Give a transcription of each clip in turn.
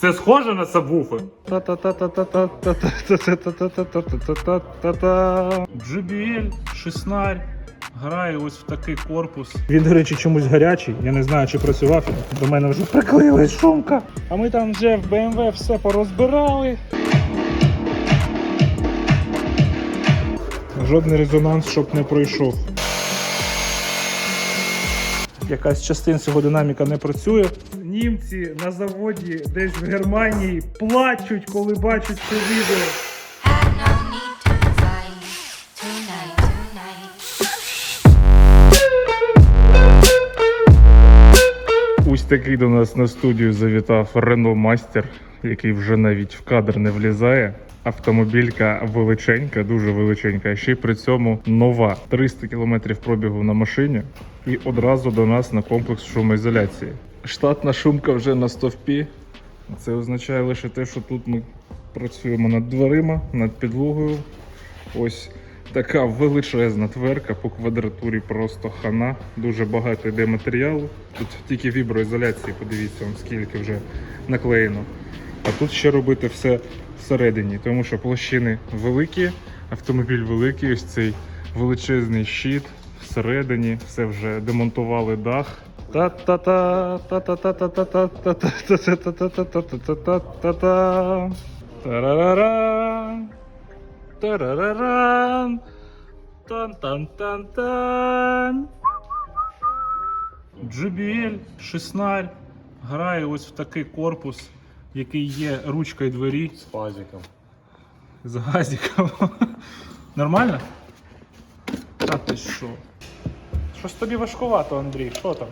Це схоже на сабвуфер? JBL, шеснарь. Грає ось в такий корпус. Він, до речі, чомусь гарячий. Я не знаю, чи працював. До мене вже приклеїлась шумка. А ми там вже в BMW все порозбирали. Жодний резонанс, щоб не пройшов. Якась частин цього динаміка не працює. Німці на заводі десь в Германії плачуть, коли бачать це відео. Ось такий до нас на студію завітав Рено Мастер, який вже навіть в кадр не влізає. Автомобілька величенька, дуже величенька, ще й при цьому нова. 300 км пробігу на машині і одразу до нас на комплекс шумоізоляції. Штатна шумка вже на стовпі. Це означає лише те, що тут ми працюємо над дверима, над підлогою. Ось така величезна тверка по квадратурі просто хана. Дуже багато йде матеріалу. Тут тільки віброізоляції, подивіться, скільки вже наклеєно. А тут ще робити все всередині, тому що площини великі, автомобіль великий, ось цей величезний щит всередині, все вже демонтували дах. Та-та-та, який є ручкою двері. З пазиком. З газиком. Нормально? Та ти що? Щось тобі важкувато, Андрій, що там?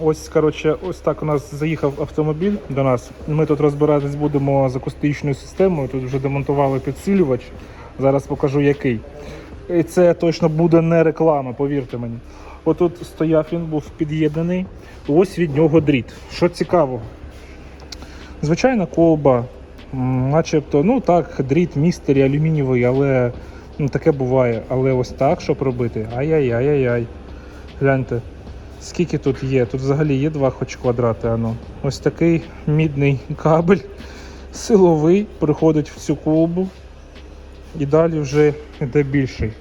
Ось коротше, ось так у нас заїхав автомобіль до нас. Ми тут розбиратись будемо з акустичною системою. Тут вже демонтували підсилювач. Зараз покажу який. І це точно буде не реклама, повірте мені. Отут стояв він, був під'єднаний. Ось від нього дріт. Що цікавого? Звичайна колба, начебто, ну так, дріт містері, алюмінієвий, але ну, таке буває. Але ось так, щоб робити. Ай-яй-яй-яй-яй. Гляньте, скільки тут є? Тут взагалі є два хоч квадрати. Ано. Ось такий мідний кабель, силовий, приходить в цю колбу. І далі вже йде більший.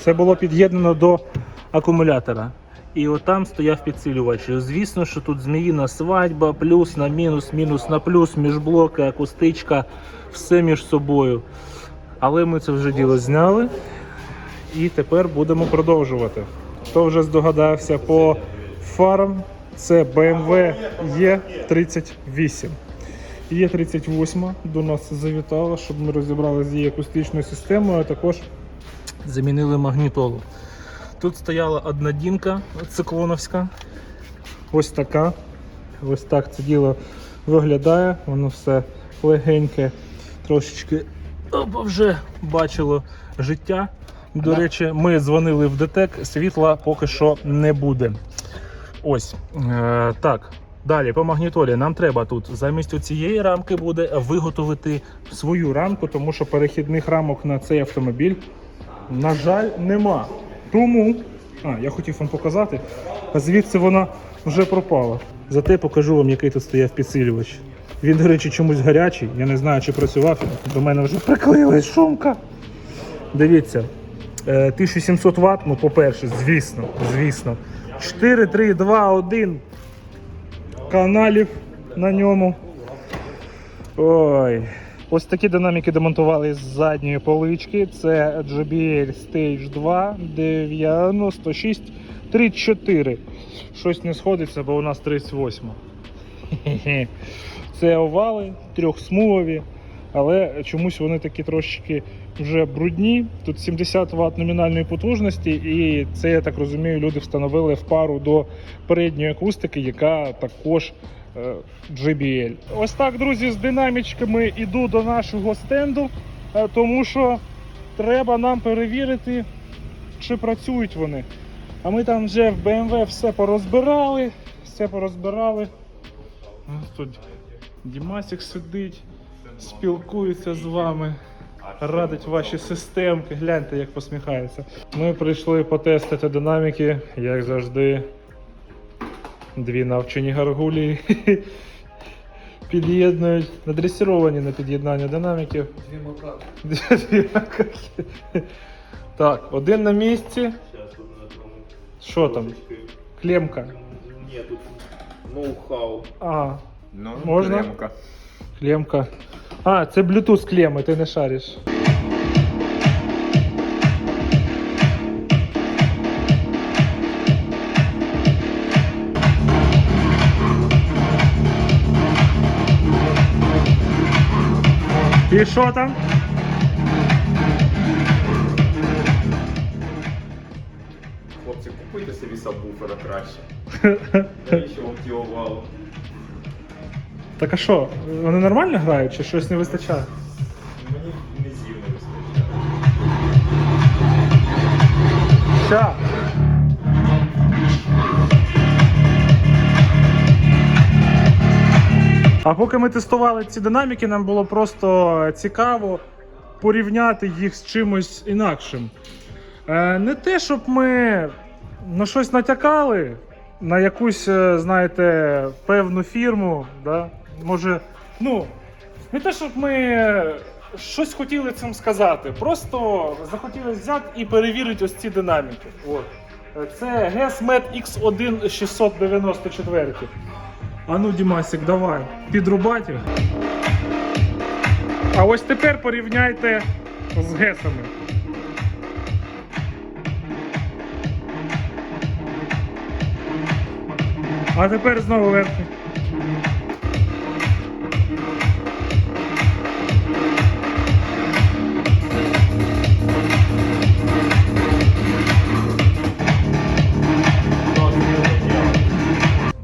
Це було під'єднано до акумулятора. І отам стояв підсилювач. Звісно, що тут зміїна свадьба, плюс на мінус, мінус на плюс, міжблоки, акустичка, все між собою. Але ми це вже діло зняли. І тепер будемо продовжувати. Хто вже здогадався по фарам, це BMW E38. Е38 до нас завітала, щоб ми розібралися з її акустичною системою, а також замінили магнітолу. Тут стояла одна дінка циклоновська. Ось така. Ось так це діло виглядає. Воно все легеньке, трошечки опа, вже бачило життя. До речі, ми дзвонили в ДТЕК, світла поки що не буде. Ось. Е, так. Далі по магнітолі нам треба тут замість цієї рамки буде виготовити свою рамку, тому що перехідних рамок на цей автомобіль, на жаль, нема. Тому, а, я хотів вам показати, а звідси вона вже пропала. Зате покажу вам, який тут стояв підсилювач. Він, до речі, чомусь гарячий. Я не знаю, чи працював. До мене вже приклеїлась шумка. Дивіться, е, 1700 Вт, ну, по-перше, звісно, звісно. 4, 3, 2, 1 каналів на ньому. Ой. Ось такі динаміки демонтували з задньої полички. Це JBL Stage 2 96 34. Щось не сходиться, бо у нас 38. Це овали трьохсмугові, але чомусь вони такі трошечки вже брудні. Тут 70 Вт номінальної потужності, і це, я так розумію, люди встановили в пару до передньої акустики, яка також JBL. Ось так, друзі, з динамічками іду до нашого стенду, е, тому що треба нам перевірити, чи працюють вони. А ми там вже в BMW все порозбирали, все порозбирали. Тут Дімасик сидить, спілкується з вами. радить ваші системки. Гляньте, як посміхається. Ми прийшли потестити динаміки, як завжди. Дві навчені гаргулі під'єднують, надресіровані на під'єднання динаміків. Дві макаки. Дві макаки. Так, один на місці. Що там? Клемка. Ні, тут ноу-хау. А, Ну, Можна? клемка. клемка. А, це Bluetooth клеми, ти не шариш. І що там? Хлопці, купуйте собі сабвуфера краще. Навіщо вам ті овали? Так а що, вони нормально грають чи щось не вистачає? Мені не зів не вистачає. Ща. А поки ми тестували ці динаміки, нам було просто цікаво порівняти їх з чимось інакшим. Е, не те, щоб ми на щось натякали, на якусь, е, знаєте, певну фірму. Да? Може, ну, не те, щоб ми щось хотіли цим сказати. Просто захотіли взяти і перевірити ось ці динаміки. От. Це GESMET X1 694. А ну, Дімасик, давай, підрубати. А ось тепер порівняйте з гесами. А тепер знову верхній.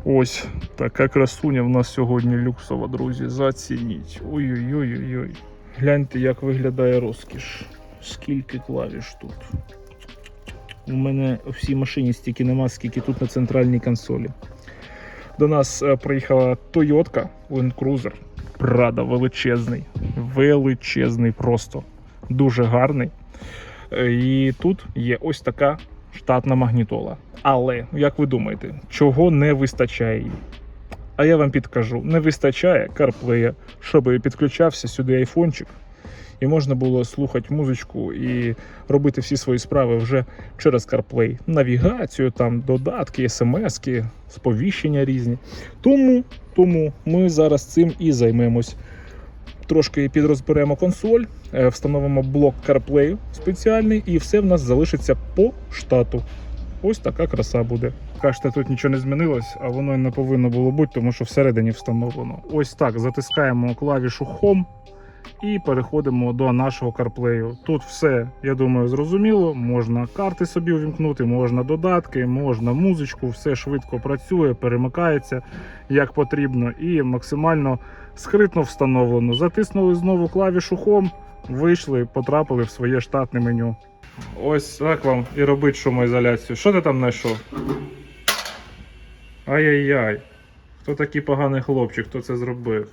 Ось така красуня в нас сьогодні люксова, друзі. Зацініть. Ой-ой-ой-ой. Гляньте, як виглядає розкіш. Скільки клавіш тут. У мене в всій машині стільки нема, скільки тут на центральній консолі. До нас е, приїхала Toyota Land Cruiser. Прада величезний. Величезний просто. Дуже гарний. Е, І тут є ось така штатна магнітола. Але, як ви думаєте, чого не вистачає їй? А я вам підкажу: не вистачає CarPlay, щоб підключався сюди айфончик, і можна було слухати музичку і робити всі свої справи вже через CarPlay. Навігацію, там, додатки, смски, сповіщення різні. Тому, тому ми зараз цим і займемось. Трошки підрозберемо консоль, е, встановимо блок CarPlay спеціальний, і все в нас залишиться по штату. Ось така краса буде. Кажете, тут нічого не змінилось, а воно і не повинно було бути, тому що всередині встановлено. Ось так затискаємо клавішу Home і переходимо до нашого CarPlay. Тут все, я думаю, зрозуміло. Можна карти собі увімкнути, можна додатки, можна музичку, все швидко працює, перемикається як потрібно і максимально скритно встановлено. Затиснули знову клавішу Home, вийшли, потрапили в своє штатне меню. Ось так вам і робить шумоізоляцію. Що ти там знайшов? Ай-яй-яй. Хто такий поганий хлопчик, хто це зробив?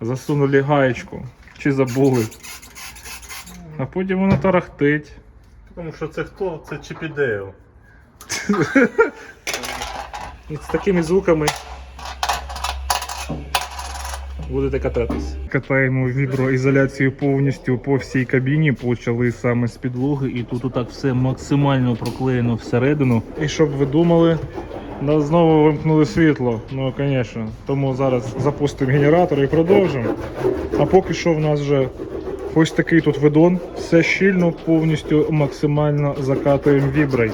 Засунули гаєчку чи забули. А потім воно тарахтить. Тому що це хто? Це Чіпідео. З такими звуками будете кататись. Катаємо віброізоляцію повністю по всій кабіні. Почали саме з підлоги, і тут отак все максимально проклеєно всередину. І щоб ви думали, нас знову вимкнули світло. Ну, звісно. Тому зараз запустимо генератор і продовжимо. А поки що в нас вже ось такий тут видон. Все щільно, повністю максимально закатуємо вібрей.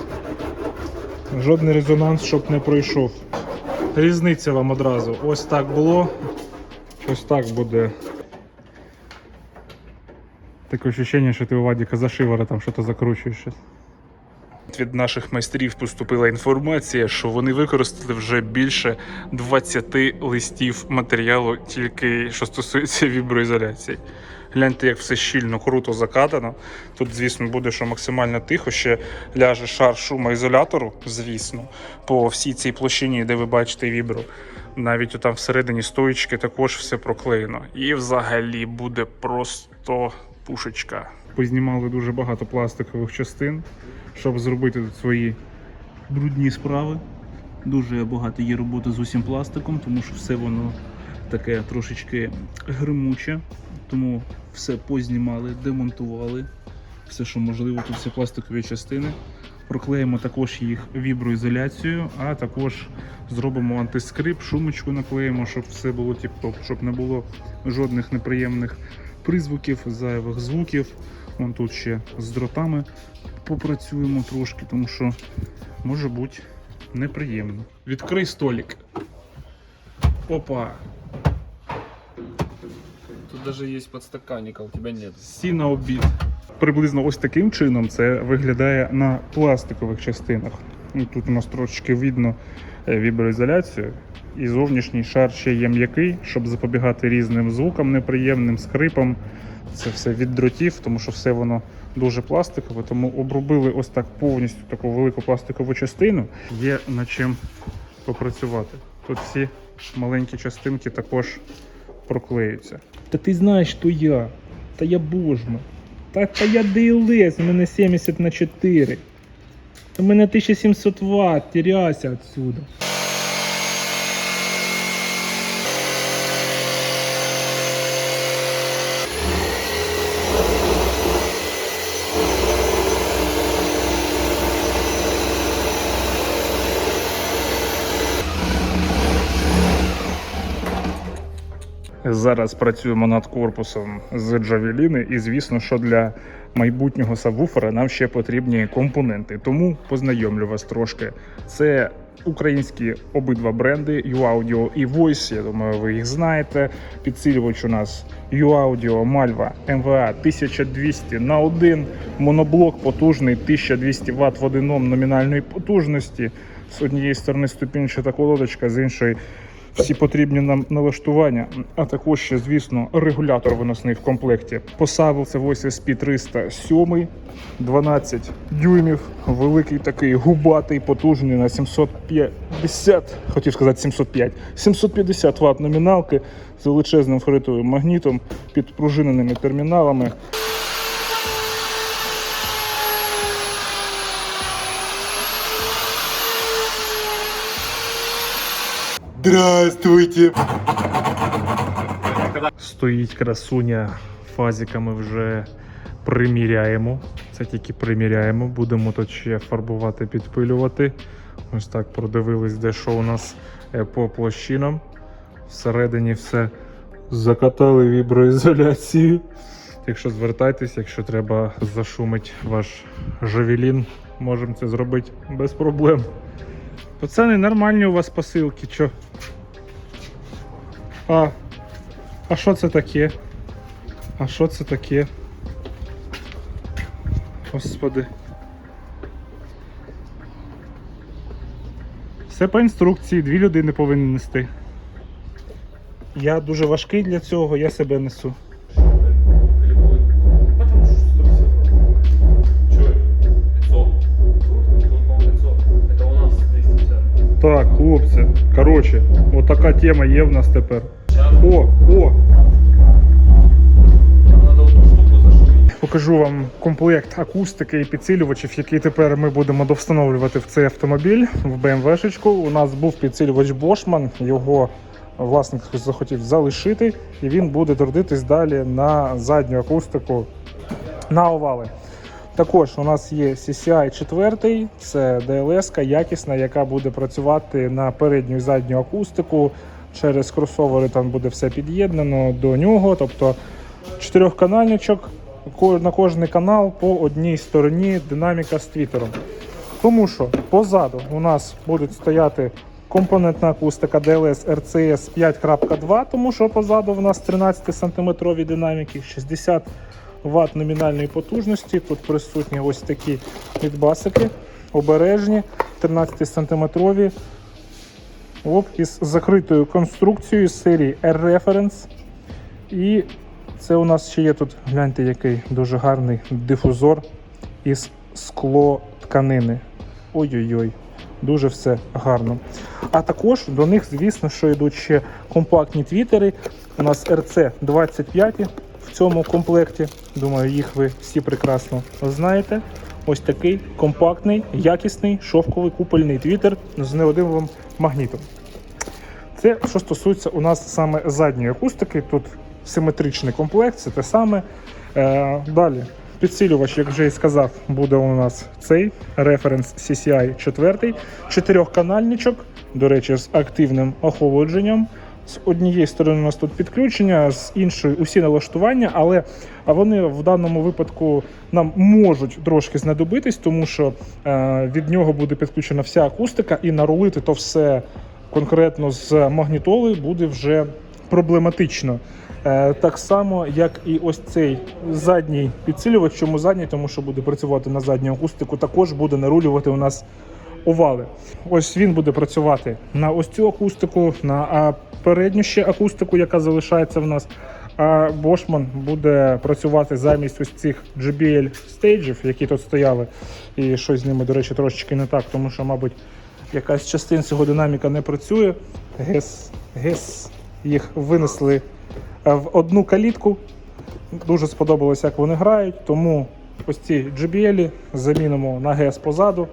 Жодний резонанс, щоб не пройшов. Різниця вам одразу. Ось так було. Ось так буде. Таке відчуття, що ти у Вадіка за шивара там щось закручуєш. щось. Від наших майстрів поступила інформація, що вони використали вже більше 20 листів матеріалу, тільки що стосується віброізоляції. Гляньте, як все щільно, круто закатано. Тут, звісно, буде що максимально тихо. Ще ляже шар шумоізолятору, звісно, по всій цій площині, де ви бачите вібру. Навіть там всередині стоїчки також все проклеєно. І взагалі буде просто пушечка. Познімали дуже багато пластикових частин, щоб зробити тут свої брудні справи. Дуже багато є роботи з усім пластиком, тому що все воно таке трошечки гримуче. Тому все познімали, демонтували. Все, що можливо, тут всі пластикові частини. Проклеїмо також їх віброізоляцією, а також зробимо антискрип, шумочку наклеїмо, щоб все було тіп-топ, щоб не було жодних неприємних призвуків, зайвих звуків. Вон тут ще з дротами попрацюємо трошки, тому що може бути неприємно. Відкрий столик. Опа. Тут даже есть подстаканник, а у тебя нет. Всі на обід. Приблизно ось таким чином це виглядає на пластикових частинах. Тут у нас трошечки видно е, віброізоляцію. І зовнішній шар ще є м'який, щоб запобігати різним звукам неприємним, скрипам. Це все від дротів, тому що все воно дуже пластикове. Тому обробили ось так повністю таку велику пластикову частину. Є над чим попрацювати. Тут всі маленькі частинки також проклеються. Та ти знаєш, що я. Та я божма. Та, та я DLS, у мене 70 на 4. У мене 1700 Вт, теряйся отсюда. Зараз працюємо над корпусом з джавеліни, і звісно, що для майбутнього сабвуфера нам ще потрібні компоненти. Тому познайомлю вас трошки. Це українські обидва бренди U-Audio і Voice. Я думаю, ви їх знаєте. Підсилювач у нас U-Audio Malva MVA 1200 на 1. Моноблок потужний 1200 Вт водином номінальної потужності. З однієї сторони ступінчата колодочка, з іншої всі потрібні нам налаштування, а також ще, звісно, регулятор виносний в комплекті. Посадив це Voice SP 307, 12 дюймів, великий такий губатий, потужний на 750, хотів сказати 705, 750 Вт номіналки з величезним ферритовим магнітом, підпружиненими терміналами. Здравствуйте! Стоїть красуня, фазиками вже приміряємо. Це тільки приміряємо. Будемо тут ще фарбувати, підпилювати. Ось так продивились, де що у нас е, по площинам. Всередині все закатали віброізоляцію. Якщо звертайтесь, якщо треба зашумить ваш жавелін, можемо це зробити без проблем. Пацани, нормальні у вас посилки, чо? А, а що це таке? А що це таке? Господи. Все по інструкції, дві людини повинні нести. Я дуже важкий для цього, я себе несу. Так, хлопці, коротше, отака тема є в нас тепер. О, о! Покажу вам комплект акустики і підсилювачів, який тепер ми будемо довстановлювати в цей автомобіль в BMW-шечку. У нас був підсилювач Boschman, його власник захотів залишити, і він буде трудитись далі на задню акустику на овали. Також у нас є CCI 4, це DLS якісна, яка буде працювати на передню і задню акустику. Через кросовери там буде все під'єднано до нього. Тобто чотирьохканальничок, на кожний канал по одній стороні динаміка з твіттером. Тому що позаду у нас будуть стояти компонентна акустика DLS RCS 5.2, тому що позаду у нас 13 сантиметрові динаміки, 60 Вт номінальної потужності. Тут присутні ось такі підбасики, обережні, 13 сантиметрові. Оп, із закритою конструкцією з серії R-Reference. І це у нас ще є тут, гляньте, який дуже гарний дифузор із склотканини. Ой-ой-ой, дуже все гарно. А також до них, звісно, що йдуть ще компактні твітери. У нас RC25 в цьому комплекті. Думаю, їх ви всі прекрасно знаєте. Ось такий компактний, якісний шовковий купольний твітер з неодимовим магнітом. Це що стосується у нас саме задньої акустики. Тут симетричний комплект, це те саме. Е, далі, підсилювач, як вже і сказав, буде у нас цей референс CCI 4, чотирьохканальничок, до речі, з активним охолодженням. З однієї сторони у нас тут підключення, з іншої усі налаштування, але вони в даному випадку нам можуть трошки знадобитись, тому що е, від нього буде підключена вся акустика, і нарулити то все конкретно з магнітоли буде вже проблематично. Е, так само, як і ось цей задній підсилювач, чому задній, тому що буде працювати на задню акустику, також буде нарулювати у нас овали. Ось він буде працювати на ось цю акустику, на передню ще акустику, яка залишається в нас. А Бошман буде працювати замість ось цих JBL стейджів, які тут стояли. І щось з ними, до речі, трошечки не так, тому що, мабуть, якась частин цього динаміка не працює. Гес, гес. Їх винесли в одну калітку. Дуже сподобалось, як вони грають, тому ось ці JBL замінимо на гес позаду.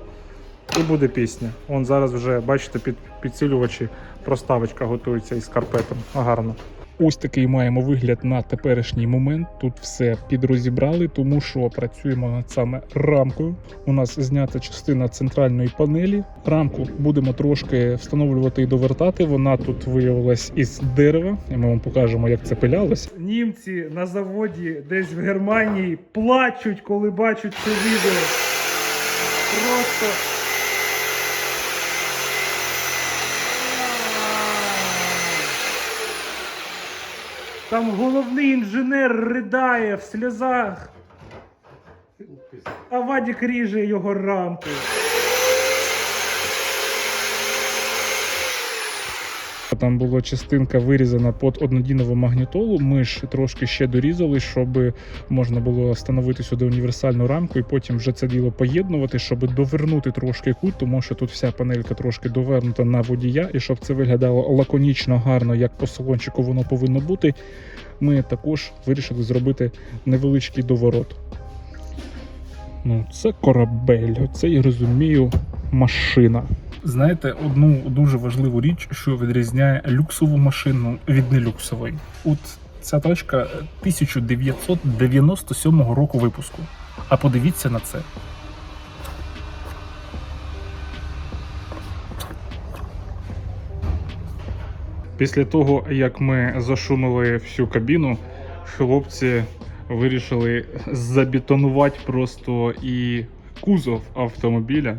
І буде пісня. Вон зараз вже, бачите, під підсилювачі проставочка готується із карпетом. Гарно. Ось такий маємо вигляд на теперішній момент. Тут все підрозібрали, тому що працюємо над саме рамкою. У нас знята частина центральної панелі. Рамку будемо трошки встановлювати і довертати. Вона тут виявилась із дерева, і ми вам покажемо, як це пилялось. Німці на заводі десь в Германії плачуть, коли бачать це відео. Просто. Там головний інженер ридає в сльозах. А Вадік ріже його рамку. Там була частинка вирізана під однодінову магнітолу. Ми ж трошки ще дорізали, щоб можна було встановити сюди універсальну рамку і потім вже це діло поєднувати, щоб довернути трошки кут, тому що тут вся панелька трошки довернута на водія, і щоб це виглядало лаконічно, гарно, як по салончику воно повинно бути. Ми також вирішили зробити невеличкий доворот. Ну, це корабель, це я розумію, машина. Знаєте, одну дуже важливу річ, що відрізняє люксову машину від нелюксової. От ця тачка 1997 року випуску. А подивіться на це. Після того, як ми зашумили всю кабіну, хлопці вирішили забетонувати просто і кузов автомобіля.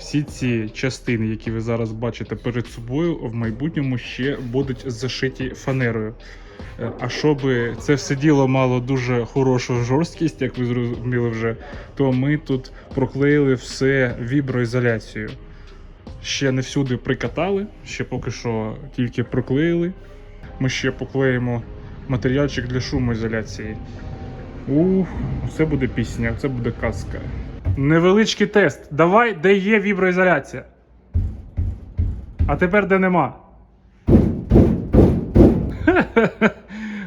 Всі ці частини, які ви зараз бачите перед собою, в майбутньому ще будуть зашиті фанерою. Е, А щоб це все діло мало дуже хорошу жорсткість, як ви зрозуміли вже, то ми тут проклеїли все віброізоляцією. Ще не всюди прикатали, ще поки що тільки проклеїли. Ми ще поклеїмо матеріальчик для шумоізоляції. Ух, це буде пісня, це буде казка. Невеличкий тест. Давай, де є віброізоляція. А тепер де нема.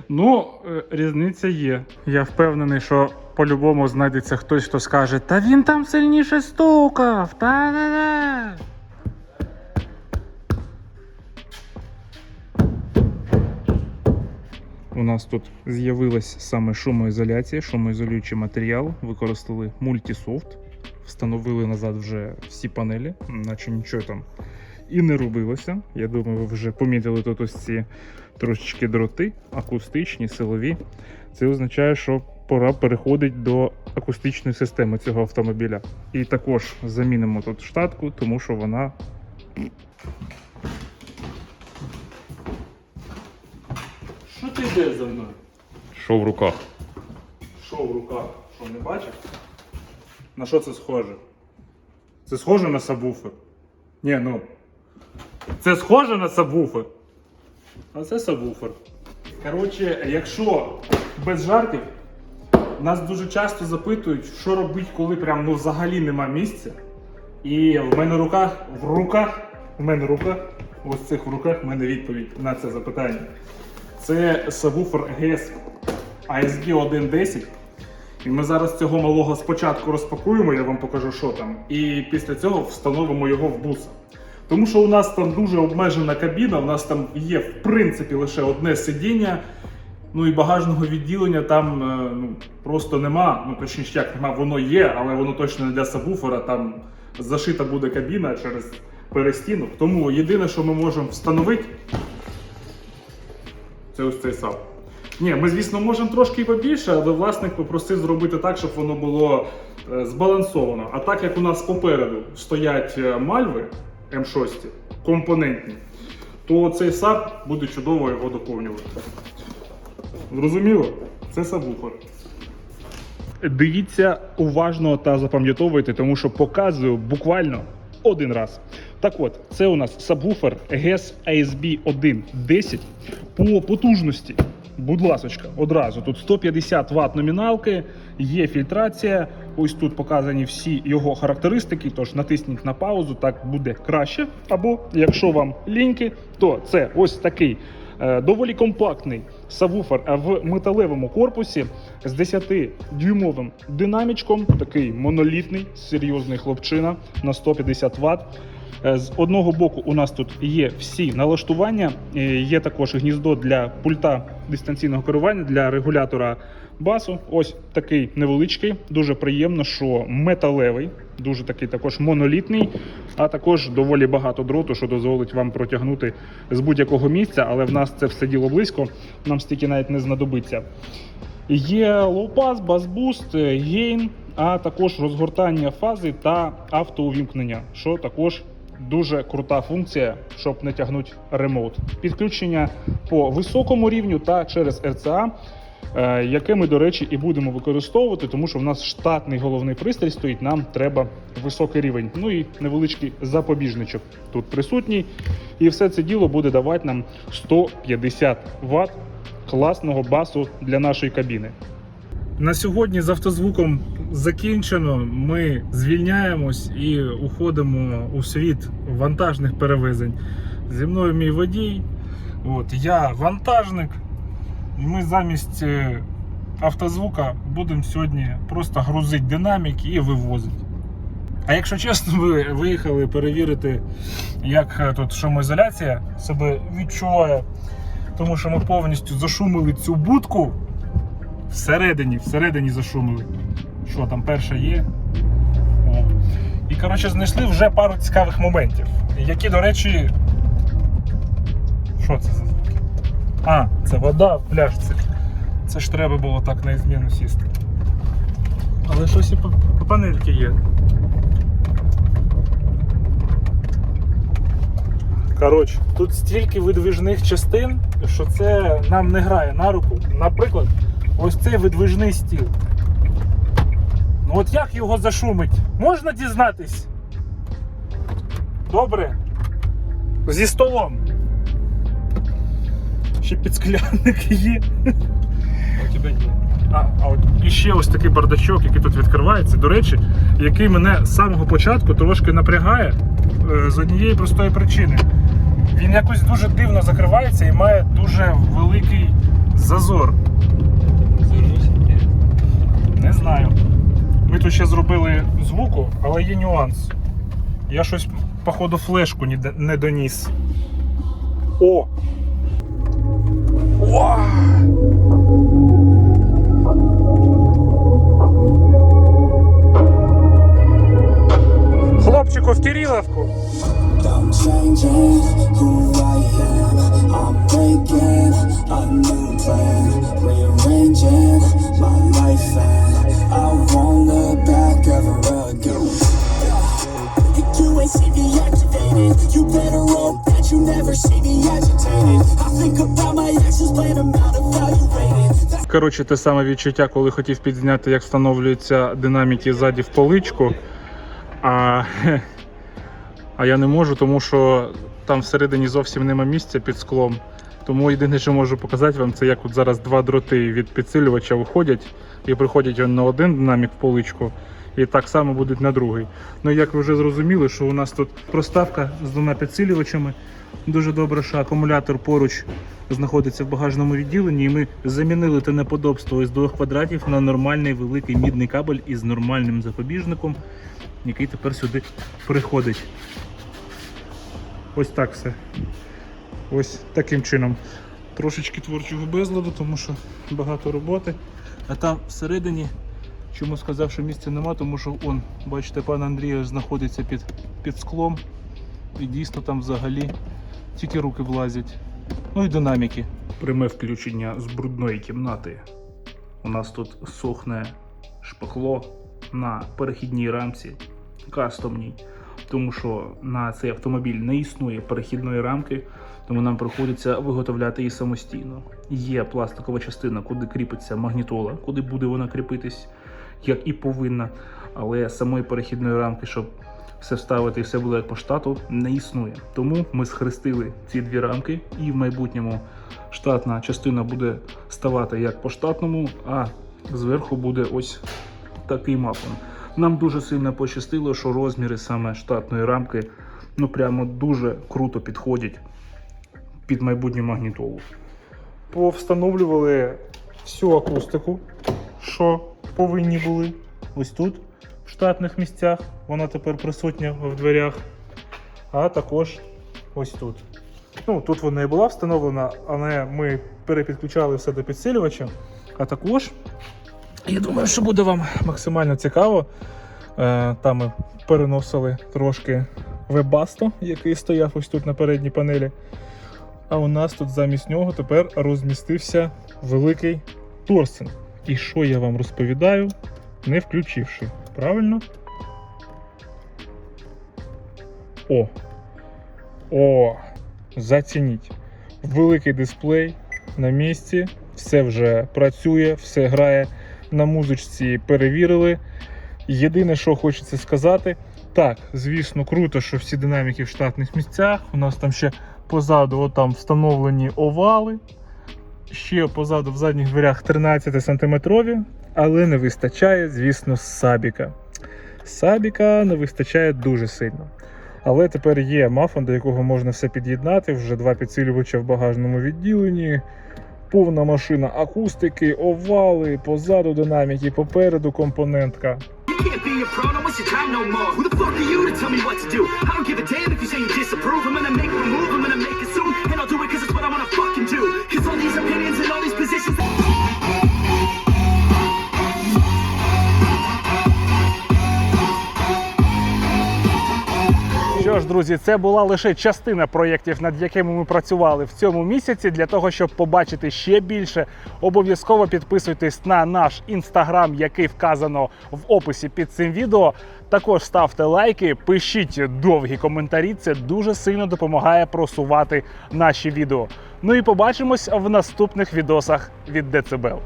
ну, е, різниця є. Я впевнений, що по-любому знайдеться хтось, хто скаже: Та він там сильніше стукав. Та-да-да. У нас тут з'явилась саме шумоізоляція, шумоізолюючий матеріал. Використали мультисофт, встановили назад вже всі панелі, наче нічого там і не робилося. Я думаю, ви вже помітили тут ось ці трошечки дроти, акустичні, силові. Це означає, що пора переходити до акустичної системи цього автомобіля. І також замінимо тут штатку, тому що вона Що ти йдеш за мною? Що в руках? Що в руках? Що не бачиш? На що це схоже? Це схоже на сабвуфер? Ні, ну. Це схоже на сабвуфер. А це сабвуфер. Коротше, якщо без жартів, нас дуже часто запитують, що робити, коли прям ну взагалі нема місця. І в мене в руках, в руках, в мене в руках, ось цих в руках в мене відповідь на це запитання. Це сабвуфер GS ASG 1.10. І ми зараз цього малого спочатку розпакуємо, я вам покажу, що там. І після цього встановимо його в буса. Тому що у нас там дуже обмежена кабіна, у нас там є в принципі лише одне сидіння. Ну і багажного відділення там е, ну, просто нема. Ну точніше, як нема, воно є, але воно точно не для сабвуфера. Там зашита буде кабіна через перестінок. Тому єдине, що ми можемо встановити, це ось цей саб. Ні, ми, звісно, можемо трошки і побільше, але власник попросив зробити так, щоб воно було е, збалансовано. А так як у нас попереду стоять е, мальви М6 компонентні, то цей саб буде чудово його доповнювати. Зрозуміло? Це сабвуфер. Дивіться уважно та запам'ятовуйте, тому що показую буквально один раз. Так от, це у нас сабвуфер GES ASB 1.10 по потужності. Будь ласочка, одразу тут 150 Вт номіналки, є фільтрація. Ось тут показані всі його характеристики. Тож натисніть на паузу, так буде краще. Або якщо вам ліньки, то це ось такий е, доволі компактний сабвуфер е, в металевому корпусі з 10-дюймовим динамічком. Такий монолітний, серйозний хлопчина на 150 Вт. Е, З одного боку у нас тут є всі налаштування. е, Є також гніздо для пульта дистанційного керування для регулятора басу. Ось такий невеличкий, дуже приємно, що металевий, дуже такий також монолітний, а також доволі багато дроту, що дозволить вам протягнути з будь-якого місця, але в нас це все діло близько, нам стільки навіть не знадобиться. Є лоу-пас, бас-буст, гейн, а також розгортання фази та автоувімкнення, що також дуже крута функція, щоб не тягнути ремоут. Підключення по високому рівню та через RCA, е, яке ми, до речі, і будемо використовувати, тому що в нас штатний головний пристрій стоїть, нам треба високий рівень. Ну і невеличкий запобіжничок тут присутній. І все це діло буде давати нам 150 Вт класного басу для нашої кабіни. На сьогодні з автозвуком закінчено. Ми звільняємось і уходимо у світ вантажних перевезень. Зі мною мій водій. От, я вантажник. Ми замість е, автозвука будемо сьогодні просто грузити динаміки і вивозити. А якщо чесно, ви виїхали перевірити, як е, тут шумоізоляція себе відчуває, тому що ми повністю зашумили цю будку. Всередині, всередині зашумили. Що там перше є? О. І коротше знайшли вже пару цікавих моментів, які, до речі. Що це за звуки? А, це вода в пляшці. Це ж треба було так на зміну сісти. Але щось і по, по панельки є. Коротше, тут стільки видвижних частин, що це нам не грає на руку. Наприклад, ось цей видвижний стіл. Ну от як його зашумить? Можна дізнатись? Добре. Зі столом. Ще підсклянник є. У тебя нет. А, а от і ще ось такий бардачок, який тут відкривається, до речі, який мене з самого початку трошки напрягає е, з однієї простої причини. Він якось дуже дивно закривається і має дуже великий зазор. Не знаю. Ми тут ще зробили звуку, але є нюанс. Я щось, походу, флешку не, доніс. О! О! Хлопчику в Кириловку. Коротше, те саме відчуття, коли хотів підзняти, як встановлюються динаміки ззаді в поличку. А, а я не можу, тому що там всередині зовсім нема місця під склом. Тому єдине, що можу показати вам, це як от зараз два дроти від підсилювача виходять і приходять на один динамік в поличку, і так само будуть на другий. Ну як ви вже зрозуміли, що у нас тут проставка з двома підсилювачами. Дуже добре, що акумулятор поруч знаходиться в багажному відділенні, і ми замінили те неподобство із двох квадратів на нормальний великий мідний кабель із нормальним запобіжником, який тепер сюди приходить. Ось так все. Ось таким чином. Трошечки творчого безладу, тому що багато роботи. А там всередині, чому сказав, що місця нема, тому що он, бачите, пан Андрій знаходиться під, під склом. І дійсно там взагалі тільки руки влазять. Ну і динаміки. Пряме включення з брудної кімнати. У нас тут сохне шпакло на перехідній рамці кастомній, тому що на цей автомобіль не існує перехідної рамки, тому нам приходиться виготовляти її самостійно. Є пластикова частина, куди кріпиться магнітола, куди буде вона кріпитись, як і повинна. Але самої перехідної рамки, щоб все вставити і все було як по штату, не існує. Тому ми схрестили ці дві рамки, і в майбутньому штатна частина буде ставати як по штатному, а зверху буде ось такий мафон. Нам дуже сильно пощастило, що розміри саме штатної рамки ну прямо дуже круто підходять під майбутню магнітолу. Повстановлювали всю акустику, що повинні були. Ось тут, штатних місцях, вона тепер присутня в дверях, а також ось тут. Ну, тут вона і була встановлена, але ми перепідключали все до підсилювача. А також, я думаю, що буде вам максимально цікаво. Е, Там ми переносили трошки вебасто, який стояв ось тут на передній панелі. А у нас тут замість нього тепер розмістився великий торсен. І що я вам розповідаю, не включивши. Правильно? О! О! Зацініть. Великий дисплей на місці, все вже працює, все грає. На музичці перевірили. Єдине, що хочеться сказати, так, звісно, круто, що всі динаміки в штатних місцях. У нас там ще позаду от там встановлені овали. Ще позаду в задніх дверях 13 сантиметрові, але не вистачає, звісно, сабіка. Сабіка не вистачає дуже сильно. Але тепер є мафон, до якого можна все під'єднати. Вже два підсилювача в багажному відділенні. Повна машина акустики, овали, позаду динаміки, попереду компонентка. Can't be a pro, ж, друзі, це була лише частина проєктів, над якими ми працювали в цьому місяці. Для того, щоб побачити ще більше, обов'язково підписуйтесь на наш інстаграм, який вказано в описі під цим відео. Також ставте лайки, пишіть довгі коментарі. Це дуже сильно допомагає просувати наші відео. Ну і побачимось в наступних відосах від Децибел.